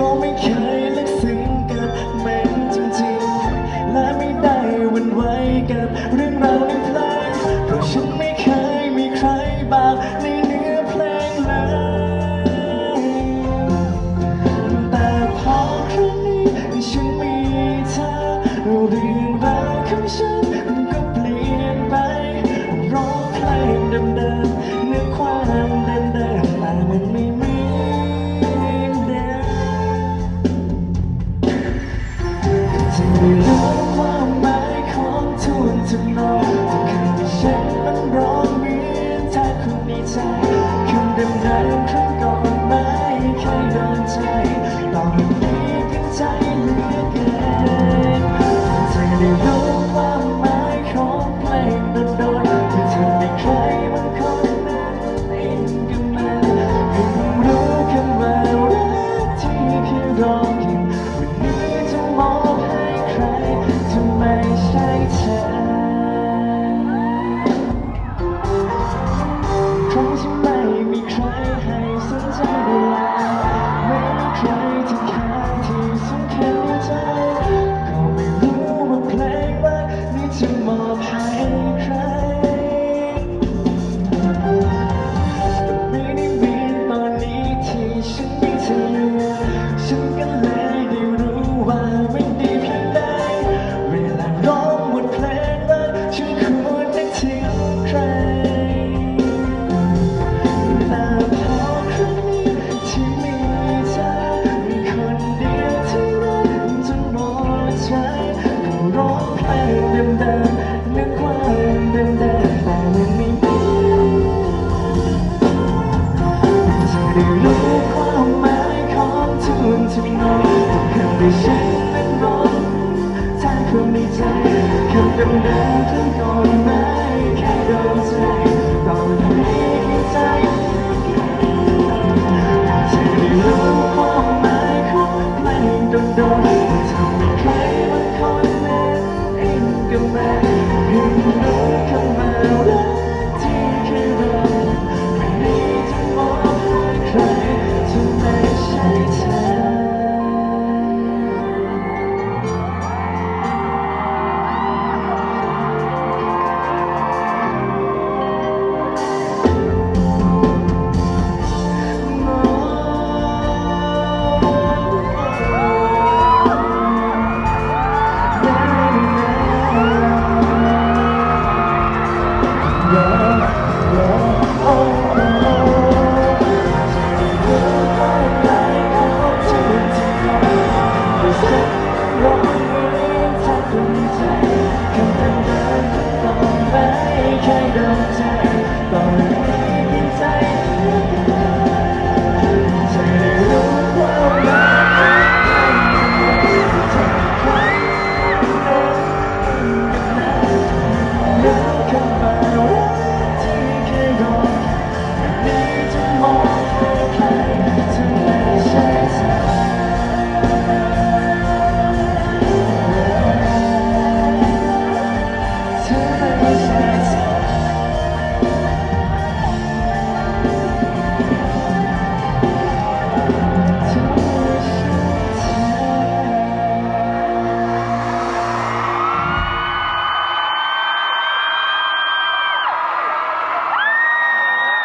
ก็ไม่เคยลึกซึ้งกับมัจริงและไม่ได้วนไวกับเรื่องราวในเพลงเพราะฉันไม่เคยมีใครบาปในเนื้อเพลงเลย แต่พอครั้งนี้ฉันมีเธอ จะไม่รู้ความหมายของทุนทำนองทุกคำที่ฉันมันร้องเรียนแทบคนในใจคำเดิมเดิมครั้งก่อนไม่เคยโดนใจตอนนี้กังใจเหลือเกินจะได้รู้ รู้ความหมายของทุนทำนองการให้ฉันนั้นน้องถ้าความในใจคำเดิมๆทั้งก่อน